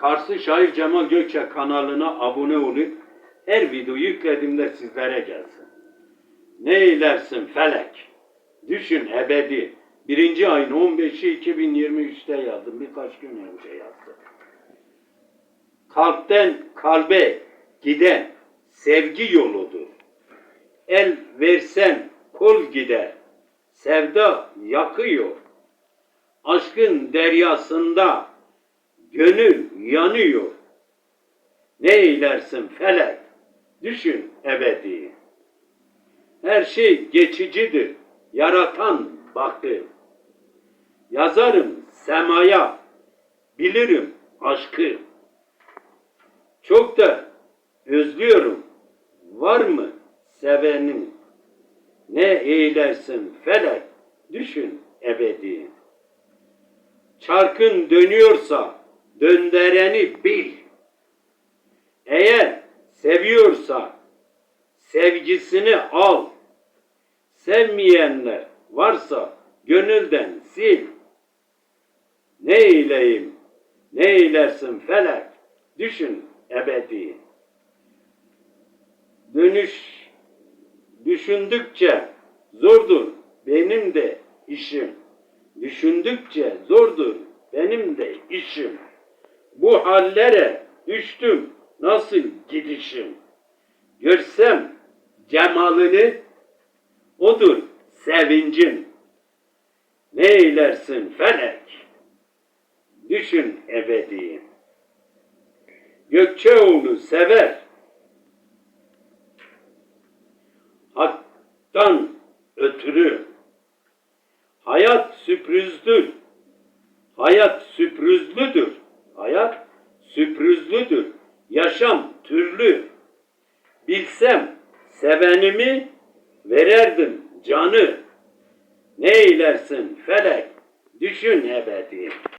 Karşı Şair Cemal Gökçe kanalına abone olup her video yüklediğimde sizlere gelsin. Ne eylersin felek? Düşün ebedi. Birinci ayın 15'i 2023'te yazdım. Birkaç gün önce yazdım. Kalpten kalbe giden sevgi yoludur. El versen kol gider. Sevda yakıyor. Aşkın deryasında gönül yanıyor. Ne eylersin felek? Düşün ebedi. Her şey geçicidir. Yaratan baktı. Yazarım semaya, bilirim aşkı. Çok da özlüyorum. Var mı sevenin? Ne eylersin felek? Düşün ebedi. Çarkın dönüyorsa döndüreni bil. Eğer seviyorsa sevgisini al. Sevmeyenler varsa gönülden sil. Ne eyleyim, ne eylersin felek, düşün ebedi. Dönüş düşündükçe zordur benim de işim. Düşündükçe zordur benim de işim. Bu hallere düştüm nasıl gidişim. Görsem cemalini odur sevincim. Ne eylersin felek? Düşün ebedi. Gökçeoğlu sever. Hak'tan ötürü. Hayat sürprizdir. Hayat sürprizlidir. Hayat sürprizlidir. Yaşam türlü. Bilsem sevenimi vererdim canı. Ne eylersin felek? Düşün ebedi.